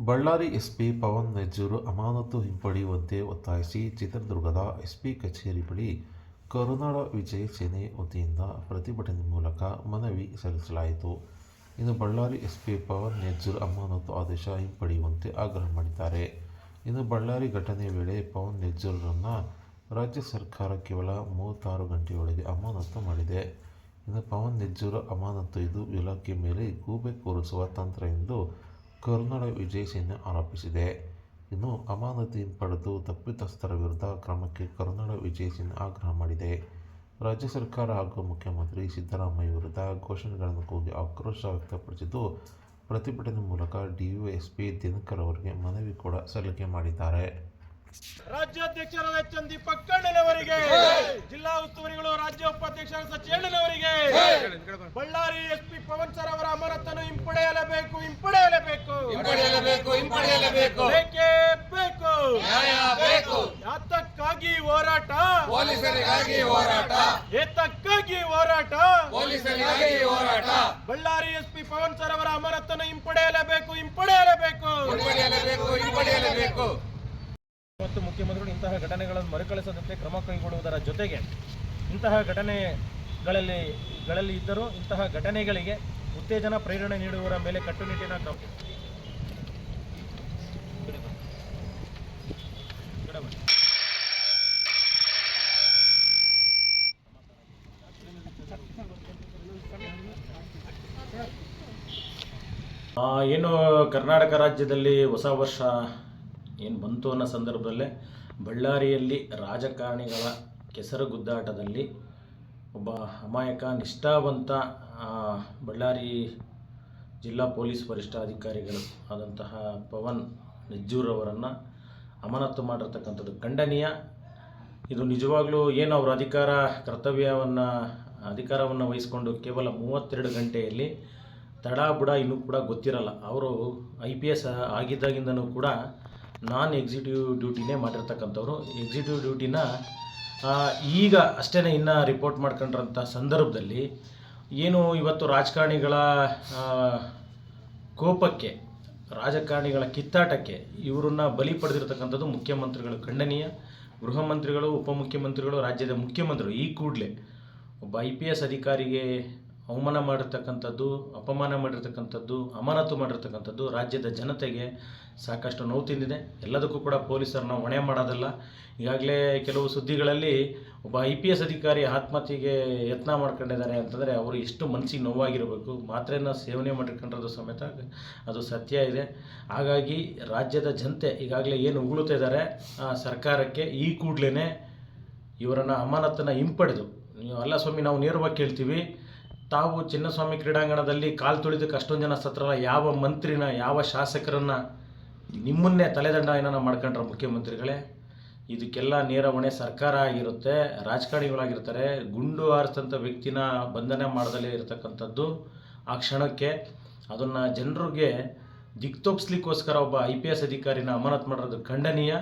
Ballari SP Pavan ನೆಜ್ಜೂರು ಅಮಾನತು ಹಿಂಪಡೆಯುವಂತೆ ಒತ್ತಾಯಿಸಿ ಚಿತ್ರದುರ್ಗದ ಎಸ್ಪಿ ಕಚೇರಿ ಬಳಿ ಕರುನಾಡ ವಿಜಯ ಸೇನೆ ವತಿಯಿಂದ ಪ್ರತಿಭಟನೆ ಮೂಲಕ ಮನವಿ ಸಲ್ಲಿಸಲಾಯಿತು. ಇನ್ನು ಬಳ್ಳಾರಿ ಎಸ್ಪಿ ಪವನ್ ನೆಜ್ಜೂರು ಅಮಾನತು ಆದೇಶ ಹಿಂಪಡೆಯುವಂತೆ ಆಗ್ರಹ ಮಾಡಿದ್ದಾರೆ. ಇನ್ನು ಬಳ್ಳಾರಿ ಘಟನೆ ವೇಳೆ ಪವನ್ ನೆಜ್ಜೂರನ್ನು ರಾಜ್ಯ ಸರ್ಕಾರ ಕೇವಲ ಮೂವತ್ತಾರು ಗಂಟೆಯೊಳಗೆ ಅಮಾನತು ಮಾಡಿದೆ. ಇನ್ನು ಪವನ್ ನೆಜ್ಜೂರು ಅಮಾನತು ಇದು ಇಲಾಖೆ ಮೇಲೆ ಗೂಬೆ ಕೂರಿಸುವ ತಂತ್ರ ಎಂದು ಕರುನಾಡ ವಿಜಯ ಸೇನೆ ಆರೋಪಿಸಿದೆ ಇನ್ನು ಅಮಾನತಿ ಪಡೆದು ತಪ್ಪಿತಸ್ಥರ ವಿರುದ್ಧ ಕ್ರಮಕ್ಕೆ ಕರುನಾಡ ವಿಜಯ ಸೇನೆ ಆಗ್ರಹ ಮಾಡಿದೆ ರಾಜ್ಯ ಸರ್ಕಾರ ಹಾಗೂ ಮುಖ್ಯಮಂತ್ರಿ ಸಿದ್ದರಾಮಯ್ಯ ವಿರುದ್ಧ ಘೋಷಣೆಗಳನ್ನು ಕೂಗಿ ಆಕ್ರೋಶ ವ್ಯಕ್ತಪಡಿಸಿದ್ದು ಪ್ರತಿಭಟನೆ ಮೂಲಕ ಡಿವೈಎಸ್ಪಿ ದಿನಕರ್ ಅವರಿಗೆ ಮನವಿ ಕೂಡ ಸಲ್ಲಿಕೆ ಮಾಡಿದ್ದಾರೆ ರಾಜ್ಯಾಧ್ಯಕ್ಷರಾದ ಎಚ್ ಎನ್ ದೀಪಕ್ ಕಣ್ಣನವರಿಗೆ ಜಿಲ್ಲಾ ಉಸ್ತುವಾರಿಗಳು ರಾಜ್ಯ ಉಪಾಧ್ಯಕ್ಷರಾದ ಸಚೇಣ್ಣನವರಿಗೆ ಬಳ್ಳಾರಿ ಎಸ್ಪಿ ಪವನ್ ಸರ್ ಅವರ ಅಮಾನತನ್ನು ಹಿಂಪಡೆಯಲೇಬೇಕು ಹಿಂಪಡೆಯಲೇಬೇಕು. ಹಿಂಪಡೆಯಲೇಬೇಕು ಹಿಂಪಡೆಯಲೇಬೇಕು. ಬೇಕೇ ಬೇಕು. ನ್ಯಾಯ ಬೇಕು. ಯಾತಕ್ಕಾಗಿ ಹೋರಾಟ? ಪೊಲೀಸರಿಗಾಗಿ ಹೋರಾಟ. ಏತಕ್ಕಾಗಿ ಹೋರಾಟ? ಪೊಲೀಸರಿಗಾಗಿ ಹೋರಾಟ. ಬಳ್ಳಾರಿ ಎಸ್ಪಿ ಪವನ್ ಸರ್ ಅವರ ಅಮರತನ್ನು ಹಿಂಪಡೆಯಲೇಬೇಕು ಹಿಂಪಡೆಯಲೇಬೇಕು. ಹಿಂಪಡೆಯಲೇಬೇಕು ಹಿಂಪಡೆಯಲೇಬೇಕು. ಮತ್ತು ಮುಖ್ಯಮಂತ್ರಿಗಳು ಇಂತಹ ಘಟನೆಗಳನ್ನು ಮರುಕಳಿಸದಂತೆ ಕ್ರಮ ಕೈಗೊಳ್ಳುವುದರ ಜೊತೆಗೆ ಇಂತಹ ಘಟನೆಗಳಲ್ಲಿ, ಗಳಲ್ಲಿ ಇದ್ದರೂ ಇಂತಹ ಘಟನೆಗಳಿಗೆ ಉತ್ತೇಜನ, ಪ್ರೇರಣೆ ನೀಡುವವರ ಮೇಲೆ ಕಟ್ಟುನಿಟ್ಟಿನ ಕ್ರಮ ಏನು ಕರ್ನಾಟಕ ರಾಜ್ಯದಲ್ಲಿ ಹೊಸ ವರ್ಷ ಏನು ಬಂತು ಅನ್ನೋ ಸಂದರ್ಭದಲ್ಲೇ ಬಳ್ಳಾರಿಯಲ್ಲಿ ರಾಜಕಾರಣಿಗಳ ಕೆಸರು ಗುದ್ದಾಟದಲ್ಲಿ ಒಬ್ಬ ಅಮಾಯಕ, ನಿಷ್ಠಾವಂತ ಬಳ್ಳಾರಿ ಜಿಲ್ಲಾ ಪೊಲೀಸ್ ವರಿಷ್ಠಾಧಿಕಾರಿಗಳು ಆದಂತಹ ಪವನ್ ನೆಜ್ಜೂರವರನ್ನು ಅಮಾನತು ಮಾಡಿರ್ತಕ್ಕಂಥದ್ದು ಖಂಡನೀಯ. ಇದು ನಿಜವಾಗ್ಲೂ ಏನು ಅವರ ಅಧಿಕಾರ, ಕರ್ತವ್ಯವನ್ನು, ಅಧಿಕಾರವನ್ನು ವಹಿಸಿಕೊಂಡು ಕೇವಲ ಮೂವತ್ತೆರಡು ಗಂಟೆಯಲ್ಲಿ ತಡ ಬುಡ ಇನ್ನೂ ಕೂಡ ಗೊತ್ತಿರಲ್ಲ. ಅವರು ಐ ಪಿ ಎಸ್ ಆಗಿದ್ದಾಗಿಂದನೂ ಕೂಡ ನಾನ್ ಎಕ್ಸಿಕ್ಯೂಟಿವ್ ಡ್ಯೂಟಿನೇ ಮಾಡಿರ್ತಕ್ಕಂಥವ್ರು. ಎಕ್ಸಿಕ್ಯೂಟಿವ್ ಡ್ಯೂಟಿನ ಈಗ ಅಷ್ಟೇ ಇನ್ನು ರಿಪೋರ್ಟ್ ಮಾಡ್ಕೊಂಡ್ರಂಥ ಸಂದರ್ಭದಲ್ಲಿ ಏನು ಇವತ್ತು ರಾಜಕಾರಣಿಗಳ ಕೋಪಕ್ಕೆ, ರಾಜಕಾರಣಿಗಳ ಕಿತ್ತಾಟಕ್ಕೆ ಇವರನ್ನ ಬಲಿ ಪಡೆದಿರತಕ್ಕಂಥದ್ದು ಮುಖ್ಯಮಂತ್ರಿಗಳು ಖಂಡನೀಯ, ಗೃಹ ಮಂತ್ರಿಗಳು ಉಪಮುಖ್ಯಮಂತ್ರಿಗಳು ರಾಜ್ಯದ ಮುಖ್ಯಮಂತ್ರಿಗಳು. ಈ ಕೂಡಲೇ ಒಬ್ಬ ಐ ಪಿ ಎಸ್ ಅಧಿಕಾರಿಗೆ ಅವಮಾನ ಮಾಡಿರ್ತಕ್ಕಂಥದ್ದು, ಅಪಮಾನ ಮಾಡಿರ್ತಕ್ಕಂಥದ್ದು, ಅಮಾನತು ಮಾಡಿರ್ತಕ್ಕಂಥದ್ದು ರಾಜ್ಯದ ಜನತೆಗೆ ಸಾಕಷ್ಟು ನೋವು ತಿಂದಿದೆ. ಎಲ್ಲದಕ್ಕೂ ಕೂಡ ಪೊಲೀಸರನ್ನ ಹೊಣೆ ಮಾಡೋದಲ್ಲ. ಈಗಾಗಲೇ ಕೆಲವು ಸುದ್ದಿಗಳಲ್ಲಿ ಒಬ್ಬ ಐ ಪಿ ಎಸ್ ಅಧಿಕಾರಿ ಆತ್ಮಹತ್ಯೆಗೆ ಯತ್ನ ಮಾಡ್ಕೊಂಡಿದ್ದಾರೆ ಅಂತಂದರೆ ಅವರು ಎಷ್ಟು ಮನಸ್ಸಿಗೆ ನೋವಾಗಿರಬೇಕು. ಮಾತ್ರೇನ ಸೇವನೆ ಮಾಡಿಕೊಂಡಿರೋದು ಸಮೇತ ಅದು ಸತ್ಯ ಇದೆ. ಹಾಗಾಗಿ ರಾಜ್ಯದ ಜನತೆ ಈಗಾಗಲೇ ಏನು ಉಗುಳುತ್ತಾ ಇದ್ದಾರೆ ಸರ್ಕಾರಕ್ಕೆ ಈ ಕೂಡಲೇ ಇವರನ್ನು ಅಮಾನತನ್ನು ಹಿಂಪಡೆದು. ಅಲ್ಲ ಸ್ವಾಮಿ, ನಾವು ನೇರವಾಗಿ ಕೇಳ್ತೀವಿ. ತಾವು ಚಿನ್ನಸ್ವಾಮಿ ಕ್ರೀಡಾಂಗಣದಲ್ಲಿ ಕಾಲು ತುಳಿದಕ್ಕೆ ಅಷ್ಟೊಂದು ಜನ ಸತ್ರಲ್ಲ, ಯಾವ ಮಂತ್ರಿನ, ಯಾವ ಶಾಸಕರನ್ನ ನಿಮ್ಮನ್ನೇ ತಲೆದಂಡ ಏನಾರ ಮಾಡ್ಕೊಂಡ್ರೆ ಮುಖ್ಯಮಂತ್ರಿಗಳೇ? ಇದಕ್ಕೆಲ್ಲ ನೇರ ಹೊಣೆ ಸರ್ಕಾರ ಆಗಿರುತ್ತೆ, ರಾಜಕಾರಣಿಗಳಾಗಿರ್ತಾರೆ, ಗುಂಡು ಹಾರಿಸಿದಂಥ ವ್ಯಕ್ತಿನ ಬಂಧನ ಮಾಡದಲ್ಲೇ ಇರತಕ್ಕಂಥದ್ದು ಆ ಕ್ಷಣಕ್ಕೆ. ಅದನ್ನು ಜನರಿಗೆ ದಿಕ್ತೋಪಿಸ್ಲಿಕ್ಕೋಸ್ಕರ ಒಬ್ಬ ಐ ಪಿ ಎಸ್ ಅಧಿಕಾರಿನ ಅಮಾನತ್ ಮಾಡಿರೋದು ಖಂಡನೀಯ.